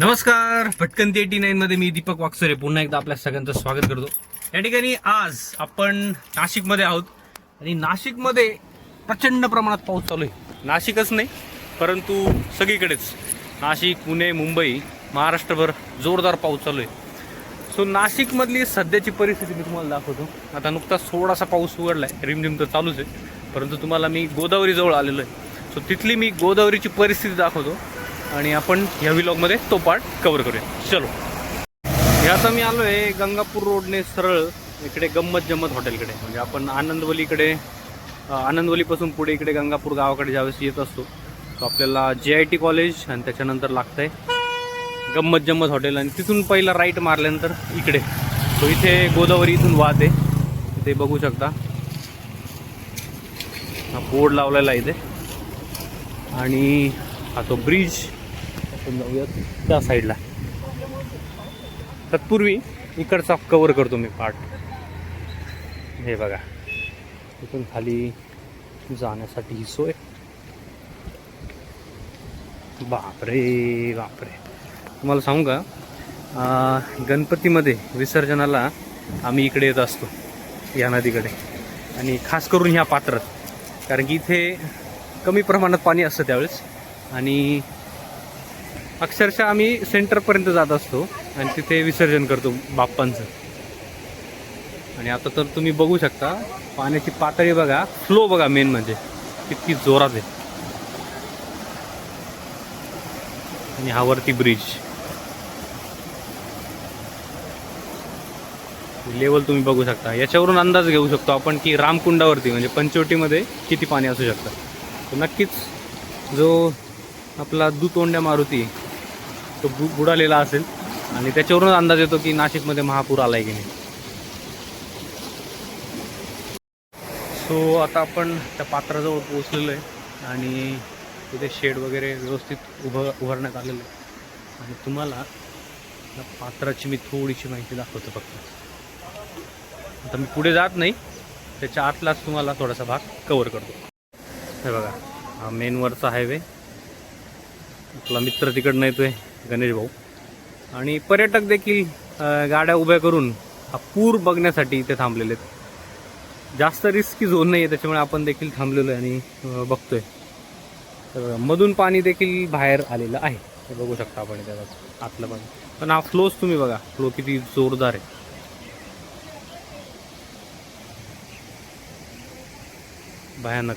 नमस्कार भटकंती eighty nine मध्ये मी दीपक वाकसरे पुन्हा एकदा आपल्या सगळ्यांचं स्वागत करतो. या ठिकाणी आज आपण नाशिकमध्ये आहोत. आणि नाशिकमध्ये प्रचंड प्रमाणात पाऊस चालू आहे. नाशिकच नाही परंतु सगळीकडेच. नाशिक पुणे मुंबई महाराष्ट्रभर जोरदार पाऊस चालू आहे. सो नाशिकमधली सध्याची परिस्थिती मी तुम्हाला दाखवतो. आता नुकताच थोडासा पाऊस उघडला आहे रिमझिम तर चालूच आहे. परंतु तुम्हाला मी गोदावरीजवळ आलेलो आहे. सो तिथली मी गोदावरीची परिस्थिती दाखवतो. आणि आपण ह्या व्लॉगमध्ये तो पार्ट कवर करूया. चलो. हे आता मी आलो आहे गंगापूर रोडने सरळ इकडे गंमत जम्मत हॉटेलकडे म्हणजे आपण आनंदवलीकडे आनंदवलीपासून पुढे इकडे गंगापूर गावाकडे ज्यावेळेस येत असतो तो आपल्याला जे आय टी कॉलेज आणि त्याच्यानंतर लागतं आहे गंमत जम्मत हॉटेल आणि तिथून पहिला राईट मारल्यानंतर इकडे. तो इथे गोदावरी इथून वाहत आहे. ते बघू शकता. हा बोर्ड लावलेला आहे इथे. आणि हा तो ब्रिज आपण जाऊयात त्या साईडला. तत्पूर्वी इकडचा कवर करतो मी पार्ट हे बघा. इथून खाली जाण्यासाठी ही सोय. बापरे बापरे. तुम्हाला सांगू का? गणपतीमध्ये विसर्जनाला आम्ही इकडे येत असतो या नदीकडे. आणि खास करून ह्या पात्रात. कारण की इथे कमी प्रमाणात पाणी असतं त्यावेळेस. आणि अक्षरशः आम्ही सेंटरपर्यंत जात असतो आणि तिथे विसर्जन करतो बाप्पांचं. आणि आता तर तुम्ही बघू शकता पाण्याची पातळी बघा फ्लो बघा मेन म्हणजे. किती जोरात आहे. आणि हा वरती ब्रिज लेवल तुम्ही बघू शकता. याच्यावरून अंदाज घेऊ शकतो आपण की रामकुंडावरती म्हणजे पंचवटीमध्ये किती पाणी असू शकतं. नक्कीच जो आपला दुतोंड्या मारुती तो बु बुडालेला असेल. आणि त्याच्यावरून अंदाज येतो की नाशिकमध्ये महापूर आला आहे की नाही. सो आता आपण त्या पात्राजवळ पोहोचलेलो आहे आणि तिथे शेड वगैरे व्यवस्थित उभं उभारण्यात आलेलं आहे. आणि तुम्हाला त्या पात्राची मी थोडीशी माहिती दाखवतो फक्त. आता मी पुढे जात नाही. त्याच्या आतलाच तुम्हाला थोडासा भाग कवर करतो. हे बघा हा मेन वरचा हायवे आपला मित्र तिकडनं येतोय. गणेश भाऊ आणि पर्यटक देखील गाड्या उभ्या करून हा पूर बघण्यासाठी इथे थांबलेले आहेत. जास्त रिस्की झोन नाही आहे त्याच्यामुळे आपण देखील थांबलेलो आहे आणि बघतोय. तर मधून पाणी देखील बाहेर आलेलं आहे. हे बघू शकता आपण त्याला आतलं पाणी. पण हा फ्लोच तुम्ही बघा फ्लो किती जोरदार आहे. भयानक.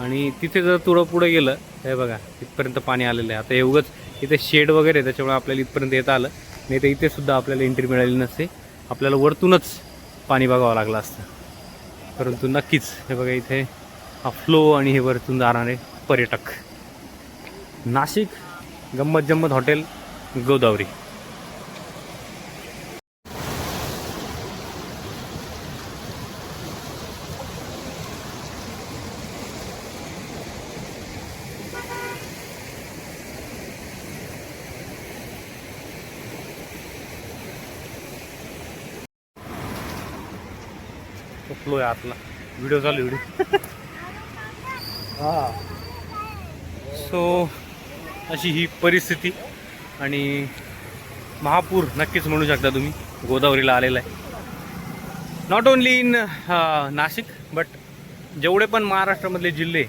आणि तिथे जर थोडं पुढे गेलं हे बघा तिथपर्यंत पाणी आलेलं आहे. आता एवढंच इथे शेड वगैरे त्याच्यामुळे आपल्याला इथपर्यंत येता आलं. नाही तर इथे सुद्धा आपल्याला एंट्री मिळाली नसते. आपल्याला वरतूनच पाणी बघावं लागलं असतं. परंतु नक्कीच हे बघा इथे हा फ्लो आणि हे वरतून जाणारे पर्यटक. नाशिक गंमत जम्मत हॉटेल गोदावरी. फ्लो आहे आतला. व्हिडिओ चालू व्हिडिओ. सो अशी ही परिस्थिती आणि महापूर नक्कीच म्हणू शकता तुम्ही गोदावरीला आलेला आहे. Not only in Nashik but जेवढे पण महाराष्ट्रामधले जिल्हे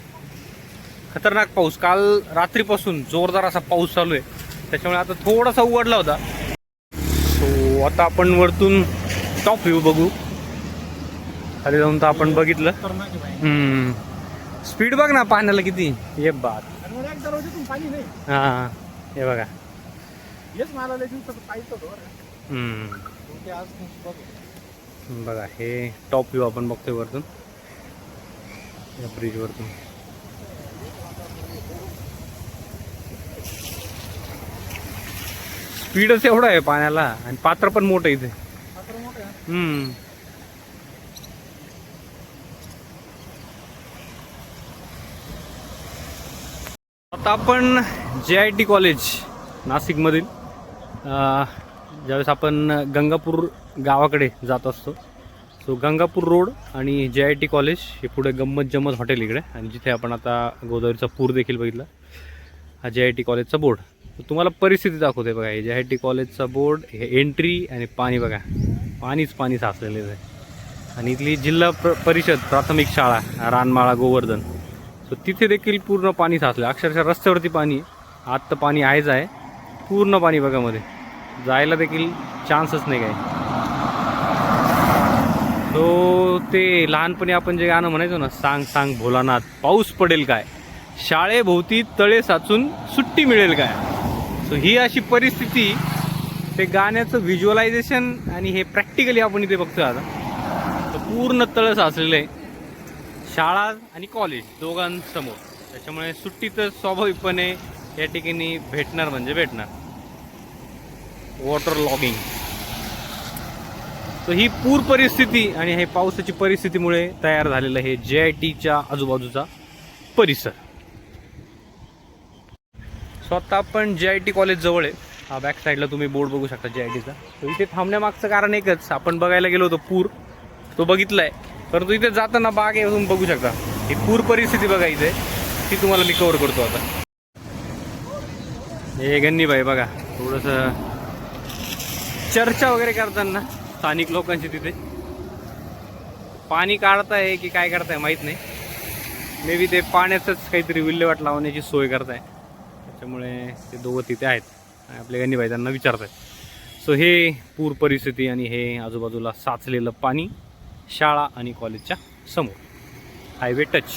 खतरनाक पाऊस. काल रात्रीपासून जोरदार असा पाऊस चालू आहे. त्याच्यामुळे आता थोडासा उघडला होता. सो आता आपण वरतून टॉप व्ह्यू बघू. खाली जाऊन तर आपण बघितलं. स्पीड बघ ना पाण्याला किती. ये बात हा हे. बघा. हम्म. बघा हे टॉप व्ह्यू आपण बघतोय वरतून. या ब्रिज वरतून. स्पीडच एवढा आहे पाण्याला. आणि पात्र पण मोठं इथे. हम्म. आता आपण जे आय टी कॉलेज नाशिकमधील. ज्यावेळेस आपण गंगापूर गावाकडे जात असतो. सो गंगापूर रोड आणि जे आय टी कॉलेज हे पुढे गंमत जम्मत हॉटेल इकडे. आणि जिथे आपण आता गोदावरीचा पूर देखील बघितला. हा जे आय टी कॉलेजचा बोर्ड तुम्हाला परिस्थिती दाखवते बघा. हे जे आय टी कॉलेजचा बोर्ड हे एंट्री आणि पाणी बघा. पाणीच पाणी साचलेलं आहे. आणि इथली जिल्हा प्र परिषद प्राथमिक शाळा रानमाळा गोवर्धन. तर तिथे देखील पूर्ण पाणी साचलं अक्षरशः रस्त्यावरती पाणी आत तर पाणी आहेच आहे. पूर्ण पाणी बघामध्ये जायला देखील चान्सच नाही काय तो ते लहानपणी आपण जे गाणं म्हणायचो ना सांग सांग भोलानाथ पाऊस पडेल काय? शाळेभोवती तळे साचून सुट्टी मिळेल काय? सो ही अशी परिस्थिती ते गाण्याचं व्हिज्युअलायझेशन आणि हे प्रॅक्टिकली आपण इथे बघतो आता. तर पूर्ण तळ साचलेलं आहे. शाळा आणि कॉलेज दोघांसमोर. त्याच्यामुळे सुट्टी तर स्वाभाविकपणे या ठिकाणी भेटणार म्हणजे भेटणार. वॉटर लॉगिंग तर ही पूर परिस्थिती आणि हे पावसाची परिस्थितीमुळे तयार झालेलं हे जे आय टीच्या आजूबाजूचा परिसर. स्वतः पण जे आय टी कॉलेज जवळ आहे. हा बॅक साईडला तुम्ही बोर्ड बघू शकता जे आय टीचा तर इथे थांबण्यामागचं कारण एकच आपण बघायला गेलो होतो पूर. तो बघितला आहे परंतु इथे जाताना बाग आहे तुम्ही बघू शकता. ही पूर परिस्थिती बघा इथे. ती तुम्हाला मी कव्हर करतो आता. हे गन्नीबाई बघा थोडंसं चर्चा वगैरे करताना स्थानिक लोकांची तिथे. पाणी काढताय की काय करताय माहीत नाही. मे बी ते पाण्याचंच काहीतरी विल्हेवाट लावण्याची सोय करताय. त्याच्यामुळे ते दोघं तिथे आहेत. आपल्या गन्नी भाई त्यांना विचारतायत. सो हे पूर परिस्थिती आणि हे आजूबाजूला साचलेलं पाणी शाळा आणि कॉलेजच्या समोर. Highway touch.